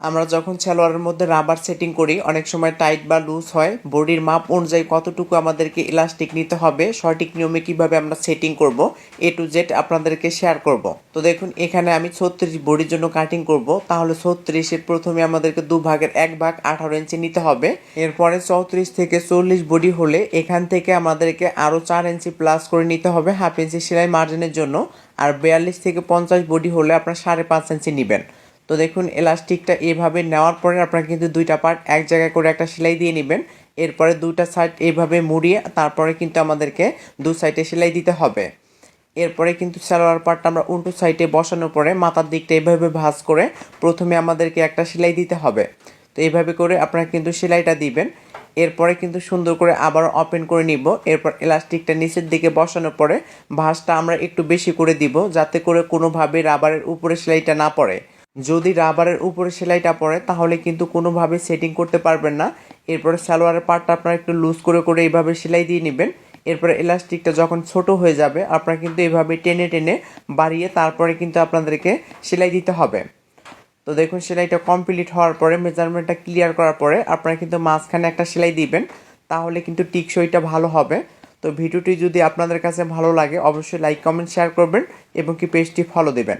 আমরা যখন সালোয়ারের মধ্যে রাবার সেটিং করি, অনেক সময় টাইট বা লুজ হয়। বডির মাপ অনুযায়ী কতটুকু আমাদেরকে ইলাস্টিক নিতে হবে, সঠিক নিয়মে কীভাবে আমরা সেটিং করব এ টু জেড আপনাদেরকে শেয়ার করব। তো দেখুন, এখানে আমি ছত্রিশ বডির জন্য কাটিং করব। তাহলে ছত্রিশে প্রথমে আমাদেরকে দু ভাগের এক ভাগ আঠারো ইঞ্চি নিতে হবে। এরপরে চৌত্রিশ থেকে চল্লিশ বডি হলে এখান থেকে আমাদেরকে আরও চার ইঞ্চি প্লাস করে নিতে হবে হাফ ইঞ্চি সেলাই মার্জিনের জন্য। আর বিয়াল্লিশ থেকে পঞ্চাশ বডি হলে আপনার সাড়ে পাঁচ ইঞ্চি নেবেন। তো দেখুন এলাস্টিকটা এভাবে নেওয়ার পরে আপনারা কিন্তু দুইটা পার্ট এক জায়গায় করে একটা সেলাই দিয়ে নেবেন। এরপরে দুইটা সাইড এভাবে মুড়িয়ে তারপরে কিন্তু আমাদেরকে দু সাইডে সেলাই দিতে হবে। এরপরে কিন্তু সালোয়ার পার্টটা আমরা উল্টো সাইডে বসানোর পরে মাথার দিকটা এভাবে ভাঁজ করে প্রথমে আমাদেরকে একটা সেলাই দিতে হবে। তো এইভাবে করে আপনারা কিন্তু সেলাইটা দিবেন। এরপরে কিন্তু সুন্দর করে আবার ওপেন করে নিব। এরপর এলাস্টিকটা নিচের দিকে বসানোর পরে ভাঁজটা আমরা একটু বেশি করে দিব, যাতে করে কোনোভাবে রাবারের উপরে সেলাইটা না পড়ে। যদি রাবারের উপরে সেলাইটা পড়ে, তাহলে কিন্তু কোনোভাবে সেটিং করতে পারবেন না। এরপরে সালোয়ারের পার্টটা আপনারা একটু লুজ করে করে এইভাবে সেলাই দিয়ে নেবেন। এরপরে এলাস্টিকটা যখন ছোট হয়ে যাবে, আপনারা কিন্তু এভাবে টেনে টেনে বাড়িয়ে তারপরে কিন্তু আপনাদেরকে সেলাই দিতে হবে। তো দেখুন, সেলাইটা কমপ্লিট হওয়ার পরে মেজারমেন্টটা ক্লিয়ার করার পরে আপনারা কিন্তু মাঝখানে একটা সেলাই দিবেন। তাহলে কিন্তু টিকসইটা ভালো হবে। তো ভিডিওটি যদি আপনাদের কাছে ভালো লাগে, অবশ্যই লাইক কমেন্ট শেয়ার করবেন এবং কি পেজটি ফলো দেবেন।